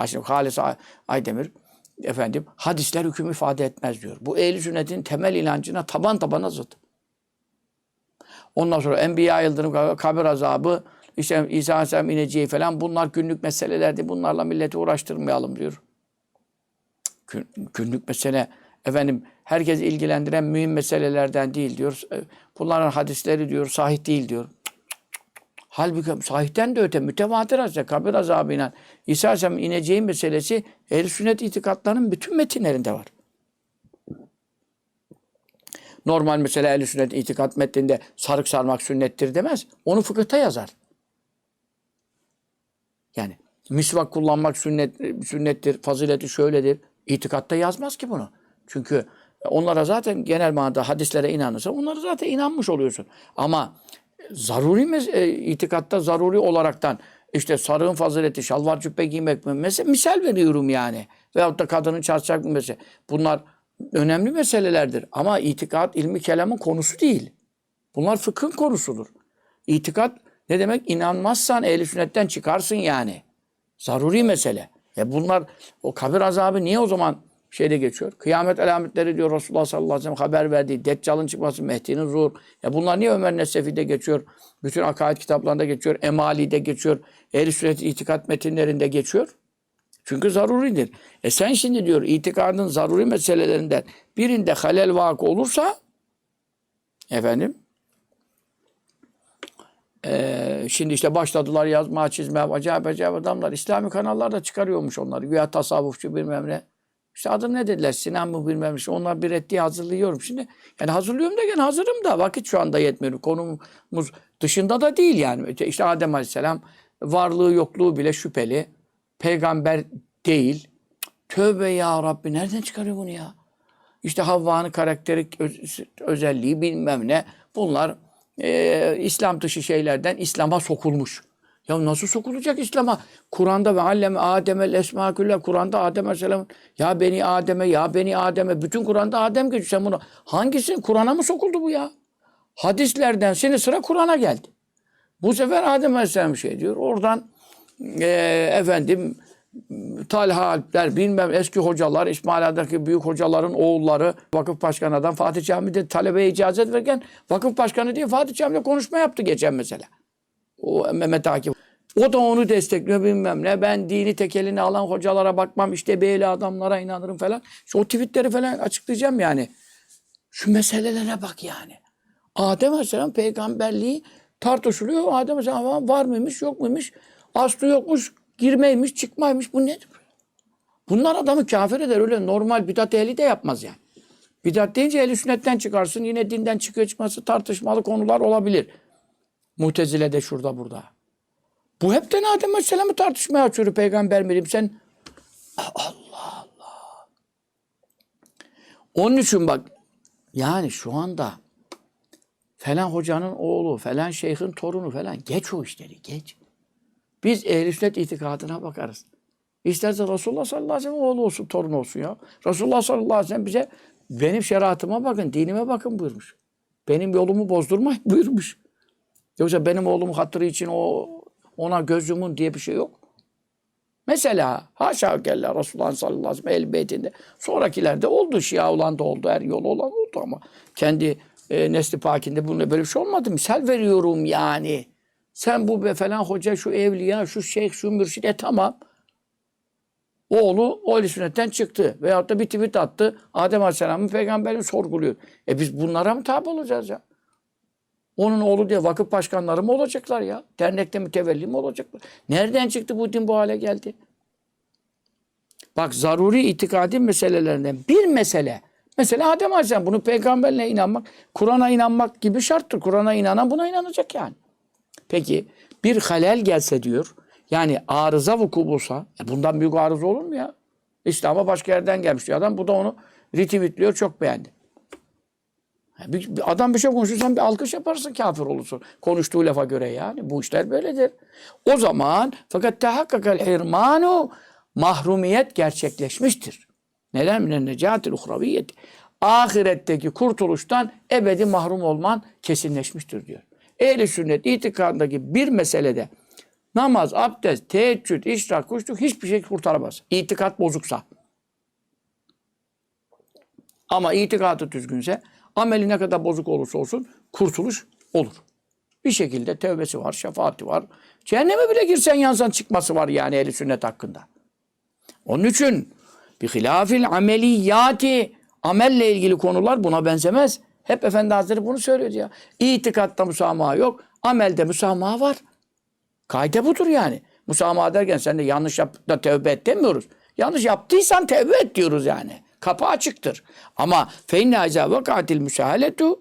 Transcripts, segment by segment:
Haşim Halis Ay- Aydemir efendim hadisler hüküm ifade etmez diyor. Bu ehli sünnetin temel inancına taban tabana zıt. Ondan sonra Enbiya yıldırım, kabir azabı, işte İsa Aleyhisselam ineceği falan bunlar günlük meselelerdi. Bunlarla milleti uğraştırmayalım diyor. Gün- Günlük mesele efendim herkes ilgilendiren mühim meselelerden değil diyor. Bunların hadisleri diyor sahih değil diyor. Halbuki sahihten de öte mütevatir hadisler kabir azabıyla İsa Aleyhisselam'ın ineceği meselesi ehl sünnet itikatlarının bütün metinlerinde var. Normal mesela ehl sünnet itikat metninde sarık sarmak sünnettir demez. Onu fıkıhta yazar. Yani misvak kullanmak sünnet, sünnettir, fazileti şöyledir. İtikatta yazmaz ki bunu. Çünkü onlara zaten genel manada hadislere inanırsa onlara zaten inanmış oluyorsun. Ama zaruri mes- e, itikatta zaruri olaraktan işte sarığın fazileti, şalvar cübbe giymek mi? Mesela misal veriyorum yani. Veyahut da kadının çarşacak mı mesela. Bunlar önemli meselelerdir. Ama itikat ilmi kelamın konusu değil. Bunlar fıkhın konusudur. İtikat ne demek? İnanmazsan ehli sünnetten çıkarsın yani. Zaruri mesele. E bunlar o kabir azabı niye o zaman şeyde geçiyor? Kıyamet alametleri diyor Resulullah sallallahu aleyhi ve sellem haber verdiği. Deccal'ın çıkması, Mehdi'nin zuhur. Ya bunlar niye Ömer Nesefi'de geçiyor? Bütün akaid kitaplarında geçiyor. Emali'de geçiyor. Ehl-i sünnet itikat metinlerinde geçiyor. Çünkü zaruridir. E sen şimdi diyor itikadın zaruri meselelerinden birinde halel vakı olursa efendim ee, şimdi işte başladılar yazmaya çizmeye acayip acayip adamlar. İslami kanallarda çıkarıyormuş onları. Güya tasavvufçu bilmem ne. İşte adı ne dediler? Sinan mı bilmem ne. Onlar bir ettiği hazırlıyorum şimdi. Yani hazırlıyorum da gene hazırım da vakit şu anda yetmiyor. Konumuz dışında da değil yani. İşte Adem Aleyhisselam varlığı yokluğu bile şüpheli. Peygamber değil. Tövbe ya Rabbi nereden çıkarıyor bunu ya? İşte Havva'nın karakterik öz- özelliği bilmem ne. Bunlar e, İslam dışı şeylerden İslam'a sokulmuş. Ya nasıl sokulacak İslam'a? Kur'an'da ve alleme Adem'el esma. Kur'an'da Adem Aleyhisselam ya beni Adem'e ya beni Adem'e. Bütün Kur'an'da Adem geçiyor. Sen bunu hangisini? Kur'an'a mı sokuldu bu ya? Hadislerden şimdi sıra Kur'an'a geldi. Bu sefer Adem Aleyhisselam şey diyor. Oradan e, efendim Talha Alpler, bilmem eski hocalar, İsmaila'daki büyük hocaların oğulları vakıf başkanıdan Fatih Camii'de talebeye icazet verirken vakıf başkanı diye Fatih Camii'de konuşma yaptı geçen mesela. O Mehmet Akif. O da onu destekliyor bilmem ne. Ben dini tek eline alan hocalara bakmam. işte böyle adamlara inanırım falan. İşte o tweetleri falan açıklayacağım yani. Şu meselelere bak yani. Adem Aleyhisselam peygamberliği tartışılıyor. Adem Aleyhisselam var mıymış yok muymuş? Aslı yokmuş, girmeymiş, çıkmaymış. Bu nedir? Bunlar adamı kafir eder. Öyle normal bidat ehli de yapmaz yani. Bidat deyince ehli sünnetten çıkarsın. Yine dinden çıkıyor çıkması tartışmalı konular olabilir. Mutezile de şurada burada. Bu hepten Adem Aleyhisselam'ı tartışmaya açıyor. Peygamber miyim sen? Allah Allah. Onun için bak yani şu anda falan hocanın oğlu, falan şeyhin torunu falan geç o işleri geç. Biz ehl sünnet itikadına bakarız. İsterse Resulullah sallallahu aleyhi ve sellem oğlu olsun, torun olsun ya. Resulullah sallallahu aleyhi ve sellem bize benim şeriatıma bakın, dinime bakın buyurmuş. Benim yolumu bozdurmayın buyurmuş. Yoksa benim oğlumun hatırı için o ona göz yumun diye bir şey yok. Mesela haşa kella Resulullah sallallahu aleyhi ve sellem. Sonrakilerde oldu. Şia olan da oldu. Her yol olan oldu ama kendi e, nesli pakinde bununla böyle bir şey olmadı. Misal veriyorum yani. Sen bu be falan hoca, şu evliya, şu şeyh, şu mürşid. E tamam. Oğlu o sünnetten çıktı. Veyahut da bir tweet attı. Adem Aleyhisselam'ın peygamberini sorguluyor. E biz bunlara mı tabi olacağız ya? Onun oğlu diye vakıf başkanları mı olacaklar ya? Dernekte mütevelli mi olacaklar? Nereden çıktı bu din bu hale geldi? Bak zaruri itikadi meselelerinden bir mesele. Mesela Adem Aleyhisselam bunu peygamberle inanmak, Kur'an'a inanmak gibi şarttır. Kur'an'a inanan buna inanacak yani. Peki bir halel gelse diyor, yani arıza vuku bulsa, e bundan büyük arıza olur mu ya? İslam'a başka yerden gelmiş diyor adam. Bu da onu retweetliyor, çok beğendi. Bir, bir adam bir şey konuşursan bir alkış yaparsın kafir olursun. Konuştuğu lafa göre yani. Bu işler böyledir. O zaman fakat tehakkakal hirmanu mahrumiyet gerçekleşmiştir. Neden? Minen necatil uhraviyeti. Ahiretteki kurtuluştan ebedi mahrum olman kesinleşmiştir diyor. Ehli sünnet itikadındaki bir meselede namaz, abdest, teheccüd, işrak, kuşluk hiçbir şey kurtaramaz. İtikat bozuksa. Ama itikadı düzgünse ameli ne kadar bozuk olursa olsun kurtuluş olur. Bir şekilde tevbesi var, şefaati var. Cehenneme bile girsen yansan çıkması var yani ehli sünnet hakkında. Onun için bir hilafil ameliyati amelle ilgili konular buna benzemez. Hep Efendi Hazretleri bunu söylüyor ya. İtikatta müsamaha yok, amelde müsamaha var. Kaide budur yani. Musamaha derken sen de yanlış yap da tevbe et demiyoruz. Yanlış yaptıysan tevbe et diyoruz yani. Kapı açıktır. Ama feinne aiza vakatil müsahaletu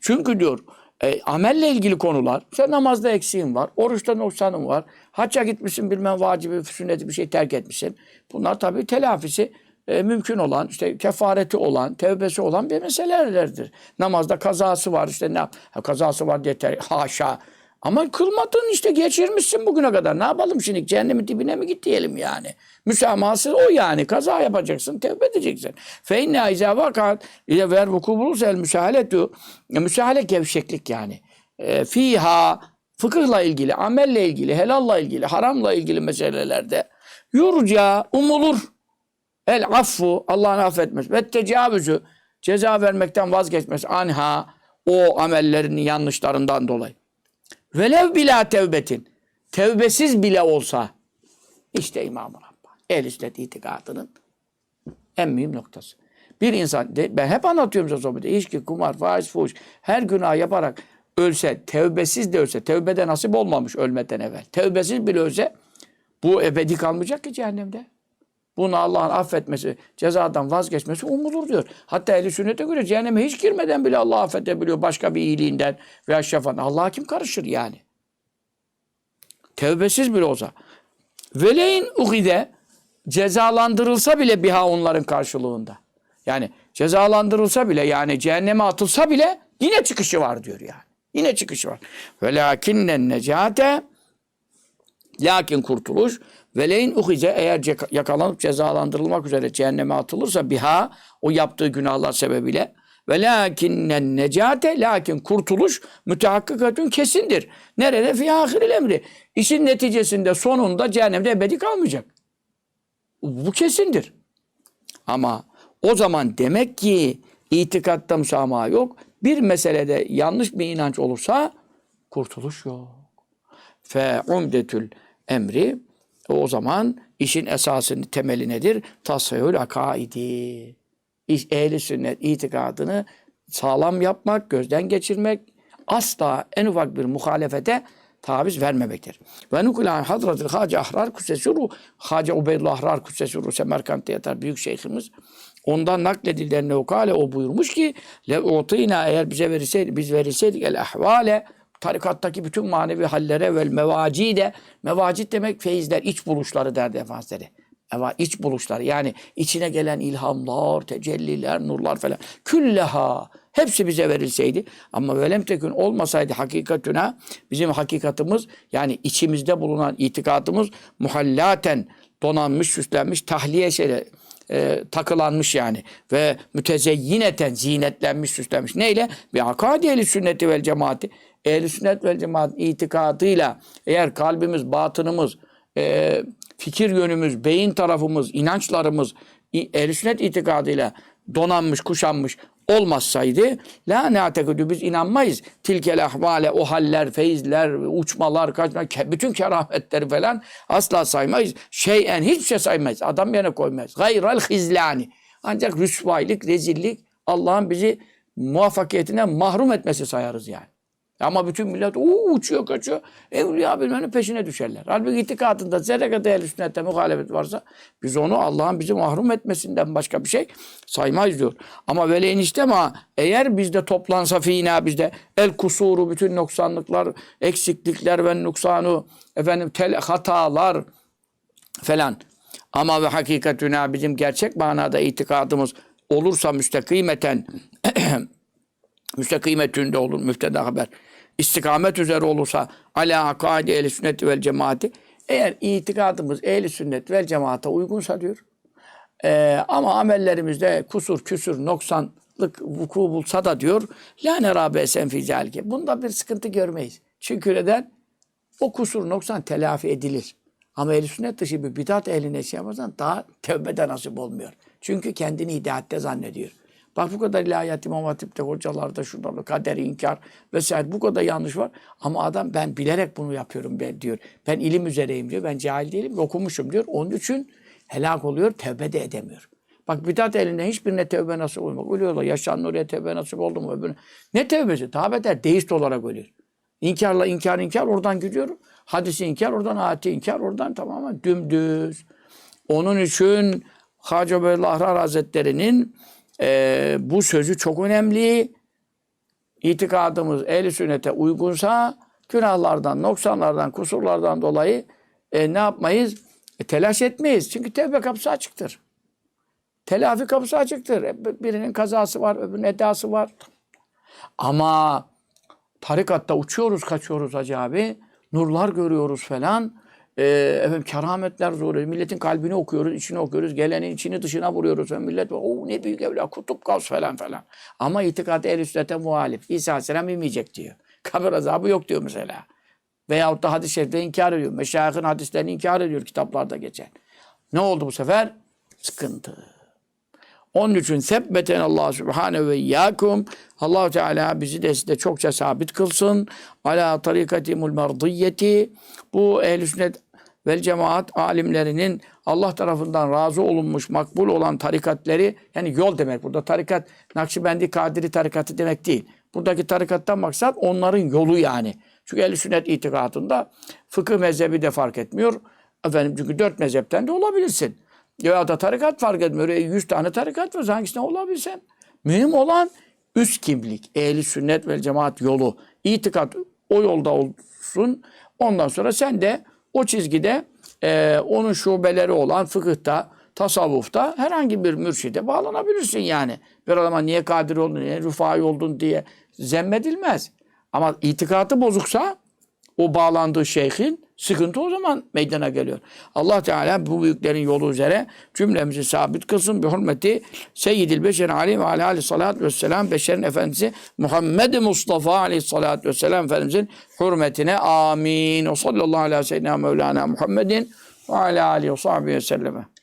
çünkü diyor e, amelle ilgili konular. Sen namazda eksiğin var. Oruçta noksanın var. Hacca gitmişsin bilmem vacibi, sünneti bir şey terk etmişsin. Bunlar tabii telafisi e, mümkün olan, işte kefareti olan, tevbesi olan bir meselelerdir. Namazda kazası var işte ne ha, kazası var diye ter- haşa. Ama kılmadın işte geçirmişsin bugüne kadar. Ne yapalım şimdi? Cehennemin dibine mi git diyelim yani. Müsamahası o yani. Kaza yapacaksın, tevbe edeceksin. Fe inne izâ vakat ile ver vuku bulursa el müsahaletu. E, Müsahale gevşeklik yani. E, fiha fıkıhla ilgili, amelle ilgili, helalla ilgili, haramla ilgili meselelerde yurca, umulur. El affu, Allah'ın affetmesi. Ve tecavüzü, ceza vermekten vazgeçmesi. Anha, o amellerinin yanlışlarından dolayı. Velev bila tevbetin. Tevbesiz bile olsa. işte İmam-ı Rabbani. Ehl-i itikadının en mühim noktası. Bir insan, ben hep anlatıyorum size sohbette. İçki, kumar, faiz, fuhuş, her günah yaparak ölse, tevbesiz de ölse, tevbede nasip olmamış ölmeden evvel. Tevbesiz bile ölse, bu ebedi kalmayacak ki cehennemde. Bunu Allah'ın affetmesi, cezadan vazgeçmesi umulur diyor. Hatta ehli sünnete göre cehenneme hiç girmeden bile Allah affedebiliyor başka bir iyiliğinden veya şefan. Allah'a kim karışır yani? Tevbesiz bile olsa. Veleyin uhide cezalandırılsa bile biha onların karşılığında. Yani cezalandırılsa bile yani cehenneme atılsa bile yine çıkışı var diyor yani. Yine çıkışı var. Velakinnen necate Lakin kurtuluş veleyin uhize eğer yakalanıp cezalandırılmak üzere cehenneme atılırsa biha o yaptığı günahlar sebebiyle ve lakinnen necate lakin kurtuluş mütehakkikatün kesindir. Nerede? Fi ahiril emri. İşin neticesinde sonunda cehennemde ebedi kalmayacak. Bu kesindir. Ama o zaman demek ki itikatta müsamaha yok. Bir meselede yanlış bir inanç olursa kurtuluş yok. Fe umdetül emri o zaman işin esasının temeli nedir? Tasavvül akaidi. Ehli sünnet itikadını sağlam yapmak, gözden geçirmek, asla en ufak bir muhalefete taviz vermemektir. Ve nukulan hadratil Hacı Ahrar Kusesuru, Hacı Ubeydullah Ahrar Kusesuru Semerkant'ta yatar büyük şeyhimiz. Ondan nakledilen ukale o buyurmuş ki le utina eğer bize verilseydi biz verilseydik el ahvale tarikattaki bütün manevi hallere vel mevacide mevacid demek feyizler iç buluşları derdi Efendimiz Eva iç buluşları yani içine gelen ilhamlar, tecelliler, nurlar falan. Külleha hepsi bize verilseydi ama velem tekün olmasaydı hakikatüne bizim hakikatımız yani içimizde bulunan itikadımız muhallaten donanmış, süslenmiş, tahliye şeyle e, takılanmış yani ve mütezeyyineten zinetlenmiş, süslenmiş. Neyle? Bir akadi ehli sünneti vel cemaati. Ehli sünnet vel cemaat itikadıyla eğer kalbimiz, batınımız, e, fikir yönümüz, beyin tarafımız, inançlarımız i- ehl sünnet itikadıyla donanmış, kuşanmış olmazsaydı la ne'tekudü biz inanmayız. Tilkel ahvale o haller, feyizler, uçmalar, kaçma, bütün kerametleri falan asla saymayız. Şeyen hiçbir şey saymayız. Adam yerine koymayız. Gayral hizlani. Ancak rüsvaylık, rezillik Allah'ın bizi muvaffakiyetinden mahrum etmesi sayarız yani. Ama bütün millet uuu uçuyor kaçıyor. Evliya bilmenin peşine düşerler. Halbuki itikadında zerre kadar ehl sünnette muhalefet varsa biz onu Allah'ın bizi mahrum etmesinden başka bir şey saymayız diyor. Ama veleyin işte ama eğer bizde toplansa fina bizde el kusuru bütün noksanlıklar, eksiklikler ve nuksanu efendim tel, hatalar falan. Ama ve hakikatüna bizim gerçek manada itikadımız olursa müstakimeten müstakimetünde olur müfteda haber. İstikamet üzere olursa ala akadi ehli sünnet vel cemaati eğer itikadımız ehli sünnet vel cemaate uygunsa diyor. Ee, ama amellerimizde kusur, küsür, noksanlık vuku bulsa da diyor la nerabe sen fi zalike. Bunda bir sıkıntı görmeyiz. Çünkü neden? O kusur noksan telafi edilir. Ama ehl sünnet dışı bir bidat ehline şey yaparsan daha tevbede nasip olmuyor. Çünkü kendini hidayatte zannediyor. Bak bu kadar ilahiyat İmam Hatip'te hocalarda şurada kaderi inkar vesaire bu kadar yanlış var. Ama adam ben bilerek bunu yapıyorum ben diyor. Ben ilim üzereyim diyor. Ben cahil değilim okumuşum diyor. Onun için helak oluyor tevbe de edemiyor. Bak bidat elinden hiçbirine tevbe nasip olmak. Ölüyorlar. Yaşan Nuriye tevbe nasip oldu mu? Öbürüne. Ne tevbesi? Daha beter deist olarak ölüyor. İnkarla inkar inkar oradan gidiyor. Hadisi inkar oradan ayeti inkar oradan tamamen dümdüz. Onun için Hacı Bey'le Hazretleri'nin e, bu sözü çok önemli. İtikadımız ehl sünnete uygunsa günahlardan, noksanlardan, kusurlardan dolayı e, ne yapmayız? E, telaş etmeyiz. Çünkü tevbe kapısı açıktır. Telafi kapısı açıktır. E, Birinin kazası var, öbürünün edası var. Ama tarikatta uçuyoruz, kaçıyoruz Hacı abi. Nurlar görüyoruz falan. Ee, efendim kerametler zoruyor. Milletin kalbini okuyoruz, içini okuyoruz. Gelenin içini dışına vuruyoruz. Ve millet o ne büyük evliya, kutup gaz falan falan. Ama itikat el sünnete muhalif. İsa Aleyhisselam inmeyecek diyor. Kabir azabı yok diyor mesela. Veyahut da hadis-i şerifte inkar ediyor. Meşayihin hadislerini inkar ediyor kitaplarda geçen. Ne oldu bu sefer? Sıkıntı. Onun için sebbeten Allah Subhanahu ve iyyakum. allah Teala bizi de size çokça sabit kılsın. Ala tarikatimul merdiyeti. Bu ehl sünnet vel cemaat alimlerinin Allah tarafından razı olunmuş, makbul olan tarikatleri yani yol demek. Burada tarikat Nakşibendi Kadiri tarikatı demek değil. Buradaki tarikattan maksat onların yolu yani. Çünkü ehl sünnet itikadında fıkıh mezhebi de fark etmiyor. Efendim çünkü dört mezhepten de olabilirsin. Ya da tarikat fark etmiyor. E, 100 tane tarikat var. Hangisine olabilsen. Mühim olan üst kimlik. Ehli sünnet ve cemaat yolu. İtikat o yolda olsun. Ondan sonra sen de o çizgide e, onun şubeleri olan fıkıhta, tasavvufta herhangi bir mürşide bağlanabilirsin yani. Bir adama niye kadir oldun, niye rüfai oldun diye zemmedilmez. Ama itikatı bozuksa o bağlandığı şeyhin sıkıntı o zaman meydana geliyor. Allah Teala bu büyüklerin yolu üzere cümlemizi sabit kılsın. Bir hürmeti Seyyidil Beşer Ali ve aleyhi salatü vesselam Beşerin Efendisi Muhammed Mustafa aleyhissalatü vesselam Efendimizin hürmetine amin. O sallallahu aleyhi ve sellem Mevlana Muhammedin ve aleyhi ve sahbihi ve selleme.